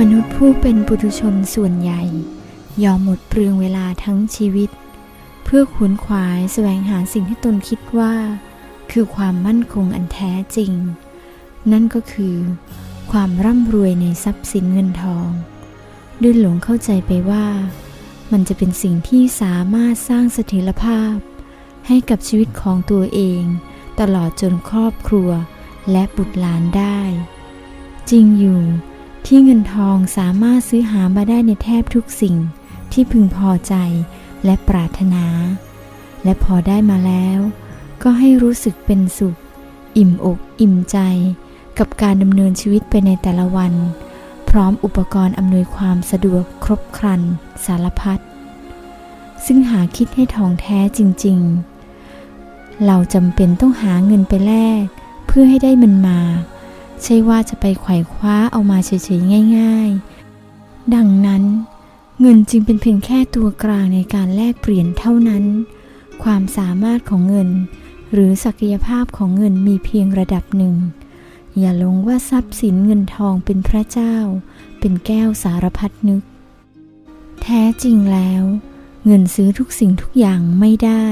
มนุษย์ผู้เป็นปุถุชนส่วนใหญ่ ยอมหมดเปลืองเวลาทั้งชีวิต เพื่อขวนขวายแสวงหาสิ่งที่ตนคิดว่า คือความมั่นคงอันแท้จริง นั่นก็คือ ความร่ำรวยในทรัพย์สินเงินทองด้วยหลงเข้าใจไปว่า มันจะเป็นสิ่งที่สามารถสร้างเสถียรภาพ ให้กับชีวิตของตัวเอง ตลอดจนครอบครัวและบุตรหลานได้ จริงอยู่ ที่เงินทองสามารถซื้อหามาได้ในแทบทุกสิ่งที่พึงพอใจและปรารถนา และพอได้มาแล้ว ก็ให้รู้สึกเป็นสุข อิ่มอกอิ่มใจ กับการดำเนินชีวิตไปในแต่ละวัน พร้อมอุปกรณ์อำนวยความสะดวกครบครัน สารพัดซึ่งหาคิดให้ทองแท้จริง ๆ เราจำเป็นต้องหาเงินไปแลกเพื่อให้ได้มันมา ใช่ว่าจะไปไขว่คว้าเอามาเฉยๆง่าย ๆ ดังนั้น เงินจึงเป็นเพียงแค่ตัวกลางในการแลกเปลี่ยนเท่านั้น ความสามารถของเงิน หรือศักยภาพของเงินมีเพียงระดับหนึ่ง อย่าลงว่าทรัพย์สินเงินทองเป็นพระเจ้า เป็นแก้วสารพัดนึก แท้จริงแล้ว เงินซื้อทุกสิ่งทุกอย่างไม่ได้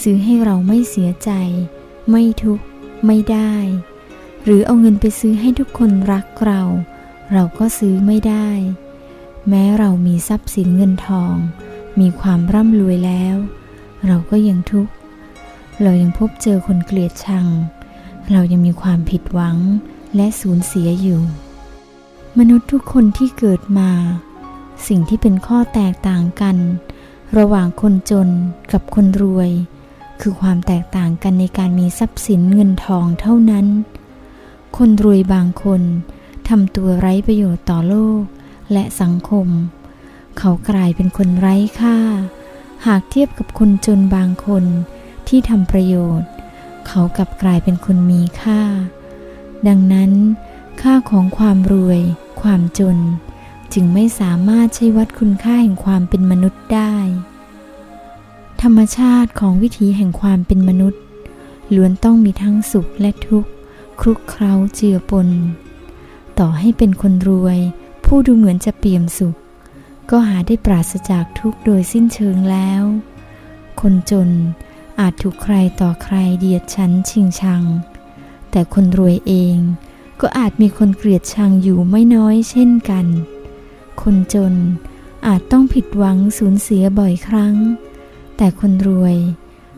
ซื้อให้เราไม่เสียใจ ไม่ทุกข์ไม่ได้ หรือเอาเงินไปซื้อให้ทุกคนรักเรา เราก็ซื้อไม่ได้ แม้เรามีทรัพย์สินเงินทอง มีความร่ำรวยแล้ว เราก็ยังทุกข์ เรายังพบเจอคนเกลียดชัง เรายังมีความผิดหวังและสูญเสียอยู่ มนุษย์ทุกคนที่เกิดมา สิ่งที่เป็นข้อแตกต่างกัน ระหว่างคนจนกับคนรวย คือความแตกต่างกันในการมีทรัพย์สินเงินทองเท่านั้น คนรวยบางคนทำตัวไร้ประโยชน์ต่อโลกและสังคม เขากลายเป็นคนไร้ค่า หากเทียบกับคนจนบางคนที่ทำประโยชน์ เขากลับกลายเป็นคนมีค่า ดังนั้น ค่าของความรวย ความจน จึงไม่สามารถใช้วัดคุณค่าแห่งความเป็นมนุษย์ได้ ธรรมชาติของวิถีแห่งความเป็นมนุษย์ล้วนต้องมีทั้งสุขและทุกข์ คลุกเคล้าเจือปน ต่อให้เป็นคนรวย ผู้ดูเหมือนจะเปี่ยมสุข ก็หาได้ปราศจากทุกข์โดยสิ้นเชิงแล้ว คนจนอาจถูกใครต่อใครเดียดฉันชิงชัง แต่คนรวยเองก็อาจมีคนเกลียดชังอยู่ไม่น้อยเช่นกัน คนจนอาจต้องผิดหวังสูญเสียบ่อยครั้ง แต่คนรวย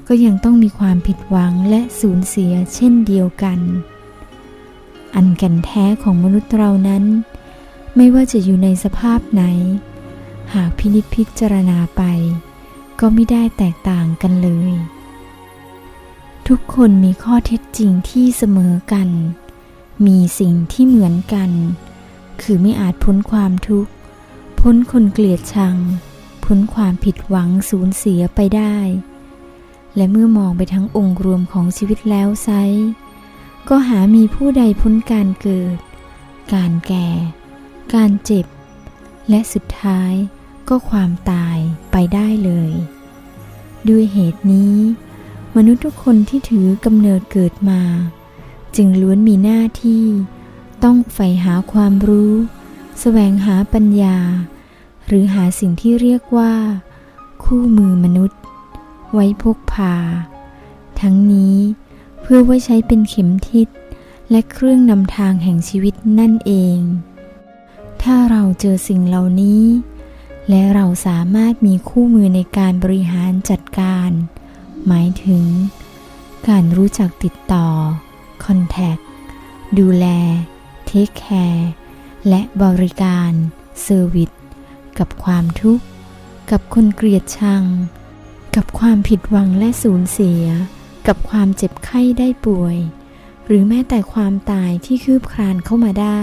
ก็ยังต้องมีความผิดหวังและสูญเสียเช่นเดียวกัน อันกันแท้ของมนุษย์เรานั้น ไม่ว่าจะอยู่ในสภาพไหน หากพินิจพิจารณาไป ก็ไม่ได้แตกต่างกันเลย ทุกคนมีข้อเท็จจริงที่เสมอกัน มีสิ่งที่เหมือนกัน คือไม่อาจพ้นความทุกข์ พ้นคนเกลียดชัง พ้นความผิดหวังสูญเสียไปได้ และเมื่อมองไปทั้งองค์รวมของชีวิตแล้วไซ ก็หามีผู้ใดพ้นการเกิด การแก่ การเจ็บ และสุดท้ายก็ความตายไปได้เลย ด้วยเหตุนี้ มนุษย์ทุกคนที่ถือกำเนิดเกิดมา จึงล้วนมีหน้าที่ ต้องใฝ่หาความรู้แสวงหาปัญญา หรือหาสิ่งที่เรียกว่า คู่มือมนุษย์ ไว้พกพา ทั้งนี้ เพื่อไว้ใช้เป็นเข็มทิศและเครื่องนำทางแห่งชีวิตนั่นเอง ถ้าเราเจอสิ่งเหล่านี้ และเราสามารถมีคู่มือในการบริหารจัดการ หมายถึง การรู้จักติดต่อ คอนแทค ดูแล เทคแคร์ และบริการเซอร์วิสกับความทุกข์ กับคนเกลียดชัง กับความผิดหวังและสูญเสีย กับความเจ็บไข้ได้ป่วย หรือแม้แต่ความตายที่คืบคลานเข้ามาได้